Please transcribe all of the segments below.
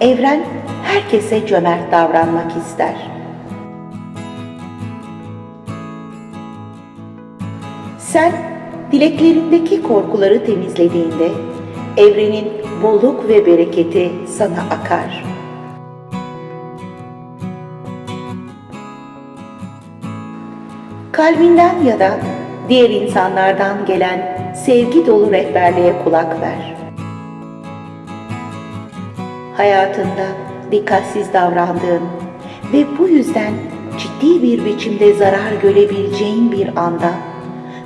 Evren herkese cömert davranmak ister. Sen dileklerindeki korkuları temizlediğinde evrenin bolluk ve bereketi sana akar. Kalbinden ya da diğer insanlardan gelen sevgi dolu rehberliğe kulak ver. Hayatında dikkatsiz davrandığın ve bu yüzden ciddi bir biçimde zarar görebileceğin bir anda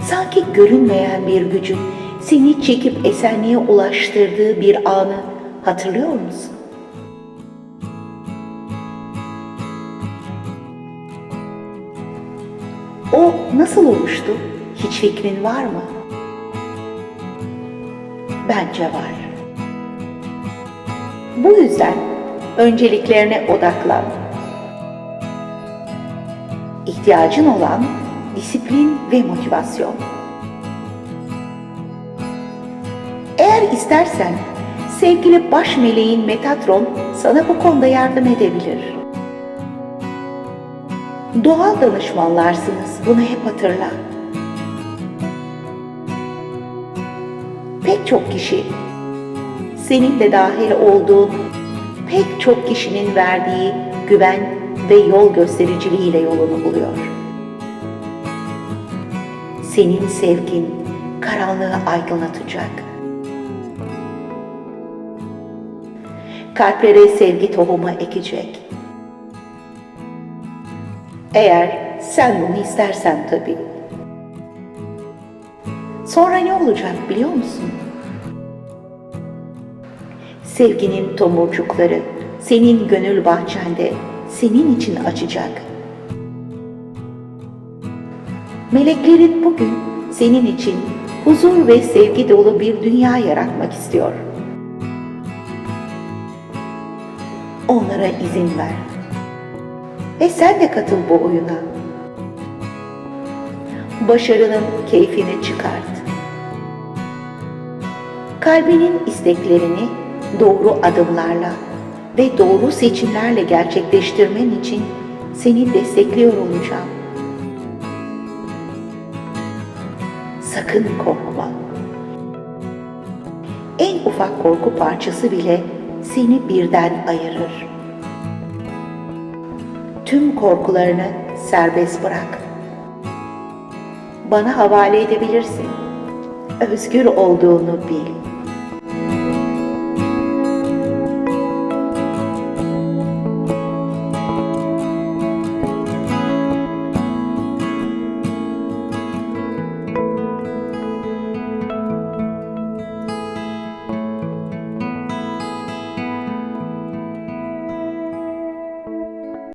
sanki görünmeyen bir gücün seni çekip esenliğe ulaştırdığı bir anı hatırlıyor musun? O nasıl oluştu? Hiç fikrin var mı? Bence var. Bu yüzden önceliklerine odaklan. İhtiyacın olan disiplin ve motivasyon. Eğer istersen sevgili baş meleğin Metatron sana bu konuda yardım edebilir. Doğal danışmanlarsınız, bunu hep hatırla. Pek çok kişi, senin de dahil olduğun pek çok kişinin verdiği güven ve yol göstericiliğiyle yolunu buluyor. Senin sevgin karanlığı aydınlatacak. Kalplere sevgi tohumu ekecek. Eğer sen bunu istersen tabii. Sonra ne olacak biliyor musun? Sevginin tomurcukları senin gönül bahçende senin için açacak. Meleklerin bugün senin için huzur ve sevgi dolu bir dünya yaratmak istiyor. Onlara izin ver. Ve sen de katıl bu oyuna. Başarının keyfini çıkart. Kalbinin isteklerini doğru adımlarla ve doğru seçimlerle gerçekleştirmen için seni destekliyor olacağım. Sakın korkma. En ufak korku parçası bile seni birden ayırır. Tüm korkularını serbest bırak. Bana havale edebilirsin. Özgür olduğunu bil.